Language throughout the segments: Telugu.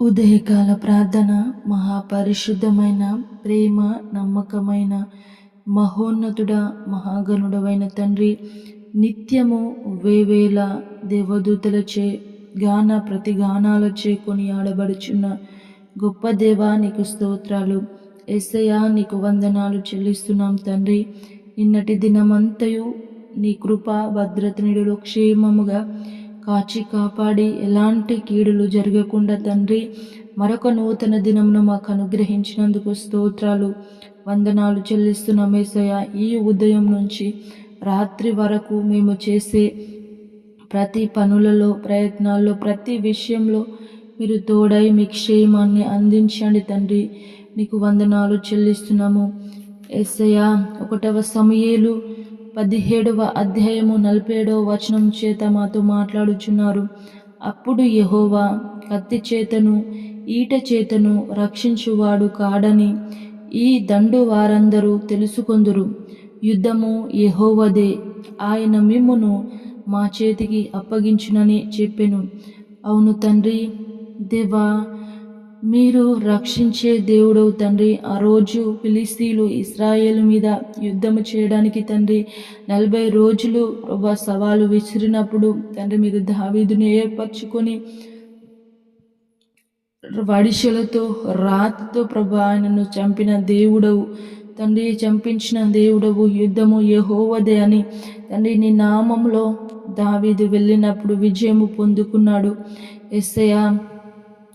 ఉదయకాల ప్రార్థన మహాపరిశుద్ధమైన ప్రేమ నమ్మకమైన మహోన్నతుడ మహాగణుడవైన తండ్రి నిత్యము వేవేల దేవదూతలచే గాన ప్రతి గానాలచే కొని ఆడబడుచున్న గొప్ప దేవా నీకు స్తోత్రాలు. ఎస్సయా నీకు వందనాలు చెల్లిస్తున్నాం తండ్రి. నిన్నటి దినమంతయు నీ కృప భద్రతనిడులో క్షేమముగా కాచి కాపాడి ఎలాంటి కీడులు జరగకుండా తండ్రి మరొక నూతన దినమును మాకు అనుగ్రహించినందుకు స్తోత్రాలు. వందనాలు చెల్లిస్తున్నాం ఏసయ్య. ఈ ఉదయం నుంచి రాత్రి వరకు మేము చేసే ప్రతి పనులలో ప్రయత్నాల్లో ప్రతి విషయంలో మీరు తోడై మీ క్షేమాన్ని అందించండి తండ్రి. నీకు వందనాలు చెల్లిస్తున్నాము. ఎస్ఐయా ఒకటవ సమయేలు పదిహేడవ అధ్యాయము నలభై ఏడవ వచనం చేత మాతో మాట్లాడుచున్నారు. అప్పుడు యహోవా కత్తి చేతను ఈట చేతను రక్షించువాడు కాడని ఈ దండు వారందరూ తెలుసుకొందురు. యుద్ధము యహోవదే ఆయన మిమ్మును మా చేతికి అప్పగించునని చెప్పెను. అవును తండ్రి దేవా మీరు రక్షించే దేవుడవు తండ్రి. ఆ రోజు ఫిలిస్తీన్లు ఇస్రాయేల్ మీద యుద్ధము చేయడానికి తండ్రి నలభై రోజులు ప్రభా సవాలు విసిరినప్పుడు తండ్రి మీరు దావీదుని ఏర్పరచుకొని వడిసెలతో రాతితో ప్రభా ఆయనను చంపిన దేవుడవు తండ్రి చంపించిన దేవుడవు యుద్ధము యహోవదే అని తండ్రి నీ నామంలో దావీదు వెళ్ళినప్పుడు విజయము పొందుకున్నాడు. ఎస్సయా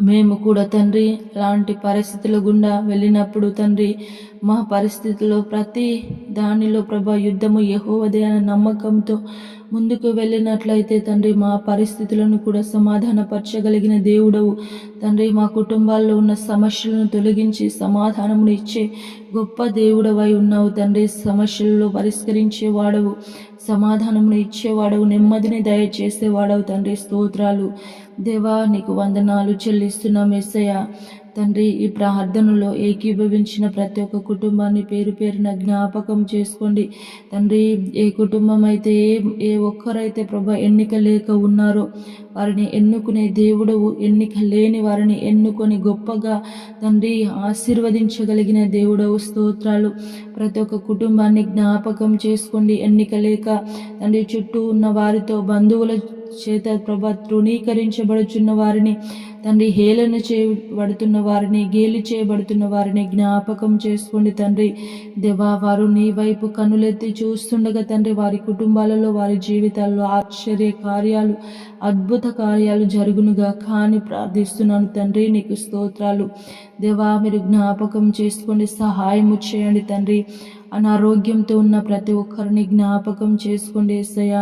మేము కూడా తండ్రి లాంటి పరిస్థితుల గుండా వెళ్ళినప్పుడు తండ్రి మా పరిస్థితుల్లో ప్రతి దానిలో ప్రభా యుద్ధము యహోవదే అనే నమ్మకంతో ముందుకు వెళ్ళినట్లయితే తండ్రి మా పరిస్థితులను కూడా సమాధానపరచగలిగిన దేవుడవు. తండ్రి మా కుటుంబాల్లో ఉన్న సమస్యలను తొలగించి సమాధానమును ఇచ్చే గొప్ప దేవుడవై ఉన్నావు తండ్రి. సమస్యలలో పరిష్కరించేవాడవు సమాధానమును ఇచ్చేవాడవు నెమ్మదిని దయచేసేవాడవు తండ్రి. స్తోత్రాలు. దేవా నీకు వందనాలు చెల్లిస్తున్నాం ఎస్సయ్య తండ్రి ఈ ప్రార్థనలో ఏకీభవించిన ప్రతి ఒక్క కుటుంబాన్ని పేరు పేరున జ్ఞాపకం చేసుకోండి. తండ్రి ఏ కుటుంబం అయితే ఏ ఏ ఒక్కరైతే ప్రభ ఎన్నిక లేక ఉన్నారో వారిని ఎన్నుకునే దేవుడవు ఎన్నిక లేని వారిని ఎన్నుకొని గొప్పగా తండ్రి ఆశీర్వదించగలిగిన దేవుడవు స్తోత్రాలు. ప్రతి ఒక్క కుటుంబాన్ని జ్ఞాపకం చేసుకోండి. ఎన్నిక లేక తండ్రి చుట్టూ ఉన్న వారితో బంధువుల చేత ప్రభా తృణీకరించబడుచున్న వారిని తండ్రి హేళన చేయబడుతున్న వారిని గేలి చేయబడుతున్న వారిని జ్ఞాపకం చేసుకోండి తండ్రి. దేవా వారు నీ వైపు కనులెత్తి చూస్తుండగా తండ్రి వారి కుటుంబాలలో వారి జీవితాల్లో ఆశ్చర్య కార్యాలు అద్భుత కార్యాలు జరుగునుగా. కానీ ప్రార్థిస్తున్నాను తండ్రి నీకు స్తోత్రాలు. దేవా మీరు జ్ఞాపకం చేసుకోండి సహాయము చేయండి తండ్రి. అనారోగ్యంతో ఉన్న ప్రతి ఒక్కరిని జ్ఞాపకం చేసుకోండి ఏసయ్య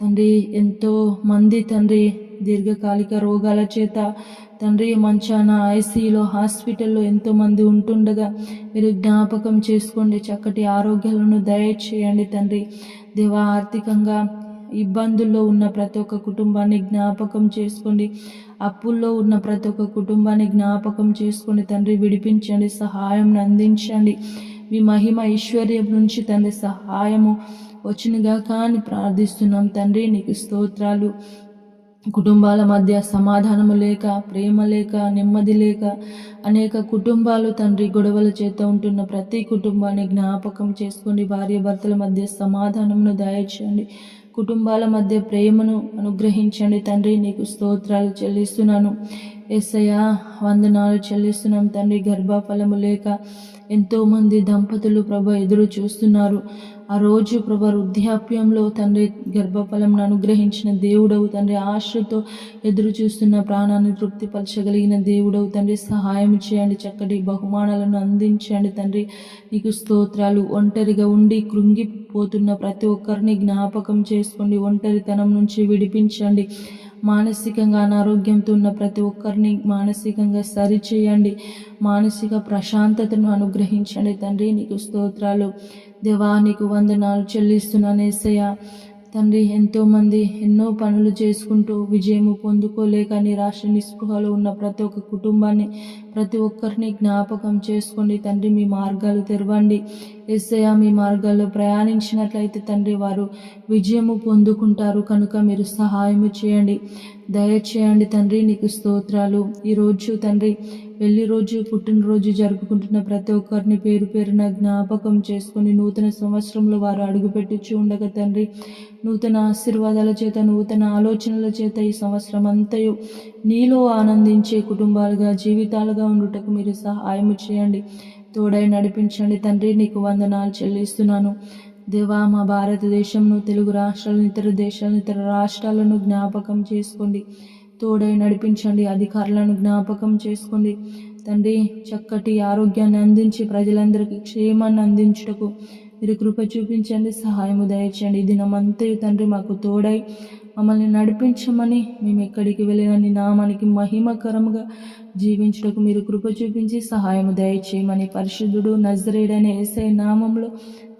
తండ్రి ఎంతో మంది తండ్రి దీర్ఘకాలిక రోగాల చేత తండ్రి మంచాన ఐసీలో హాస్పిటల్లో ఎంతోమంది ఉంటుండగా మీరు జ్ఞాపకం చేసుకోండి చక్కటి ఆరోగ్యాలను దయచేయండి తండ్రి. దేవ ఆర్థికంగా ఇబ్బందుల్లో ఉన్న ప్రతి ఒక్క కుటుంబాన్ని జ్ఞాపకం చేసుకోండి. అప్పుల్లో ఉన్న ప్రతి ఒక్క కుటుంబాన్ని జ్ఞాపకం చేసుకోండి తండ్రి. విడిపించండి సహాయం అందించండి. మీ మహిమ ఐశ్వర్యం నుంచి తండ్రి సహాయము వచ్చినగా కానీ ప్రార్థిస్తున్నాం. తండ్రి నీకు స్తోత్రాలు. కుటుంబాల మధ్య సమాధానము లేక ప్రేమ లేక నెమ్మది లేక అనేక కుటుంబాలు తండ్రి గొడవల చేత ఉంటున్న ప్రతి కుటుంబాన్ని జ్ఞాపకం చేసుకోండి భార్య భర్తల మధ్య సమాధానమును దయచేయండి కుటుంబాల మధ్య ప్రేమను అనుగ్రహించండి. తండ్రి నీకు స్తోత్రాలు చెల్లిస్తున్నాను. ఎస్సయ్యా వందనాలు చెల్లిస్తున్నాం తండ్రి. గర్భఫలము లేక ఎంతోమంది దంపతులు ప్రభ ఎదురు చూస్తున్నారు. ఆ రోజు ప్రభ వృద్ధాప్యంలో తండ్రి గర్భఫలం అనుగ్రహించిన దేవుడవు తండ్రి. ఆశతో ఎదురు చూస్తున్న ప్రాణాన్ని తృప్తిపరచగలిగిన దేవుడవు తండ్రి. సహాయం చేయండి చక్కటి బహుమానాలను అందించండి తండ్రి. నీకు స్తోత్రాలు. ఒంటరిగా ఉండి కృంగిపోతున్న ప్రతి ఒక్కరిని జ్ఞాపకం చేసుకోండి. ఒంటరితనం నుంచి విడిపించండి. మానసికంగా అనారోగ్యంతో ఉన్న ప్రతి ఒక్కరిని మానసికంగా సరిచేయండి. మానసిక ప్రశాంతతను అనుగ్రహించండి. తండ్రి నీకు స్తోత్రాలు. దేవా నీకు వందనాలు చెల్లిస్తున్నాను ఏసయ్య. తండ్రి ఎంతోమంది ఎన్నో పనులు చేసుకుంటూ విజయము పొందుకోలేక నిరాశ నిస్పృహలో ఉన్న ప్రతి ఒక్క కుటుంబాన్ని ప్రతి ఒక్కరిని జ్ఞాపకం చేసుకోండి. తండ్రి మీ మార్గాలు తెరవండి. ఎస్ఐ మీ మార్గాల్లో ప్రయాణించినట్లయితే తండ్రి వారు విజయము పొందుకుంటారు. కనుక మీరు సహాయము చేయండి. దయచేయండి తండ్రి నీకు స్తోత్రాలు. ఈరోజు తండ్రి వెళ్ళి రోజు పుట్టినరోజు జరుపుకుంటున్న ప్రతి ఒక్కరిని పేరు పేరున జ్ఞాపకం చేసుకొని నూతన సంవత్సరంలో వారు అడుగుపెట్టుచు ఉండగా తండ్రి నూతన ఆశీర్వాదాల చేత నూతన ఆలోచనల చేత ఈ సంవత్సరం అంతయు నీలో ఆనందించే కుటుంబాలుగా జీవితాలుగా ఉండుటకు మీరు సహాయం చేయండి. తోడై నడిపించండి తండ్రి నీకు వందనాలు చెల్లిస్తున్నాను. దేవా మా భారతదేశంను తెలుగు రాష్ట్రాలను ఇతర దేశాలను ఇతర రాష్ట్రాలను జ్ఞాపకం చేసుకోండి. తోడై నడిపించండి అధికారులను జ్ఞాపకం చేసుకోండి. తండ్రి చక్కటి ఆరోగ్యాన్ని అందించి ప్రజలందరికీ క్షేమాన్ని అందించుటకు మీరు కృప చూపించండి సహాయము దయచేయండి. ఈ దినమంతయు తండ్రి మాకు తోడై మమ్మల్ని నడిపించమని మేము ఎక్కడికి వెళ్ళిన నీ నామానికి మహిమకరముగా జీవించుటకు మీరు కృప చూపించి సహాయము దయచేయమని పరిశుద్ధుడు నజరేడనే ఏసై నామంలో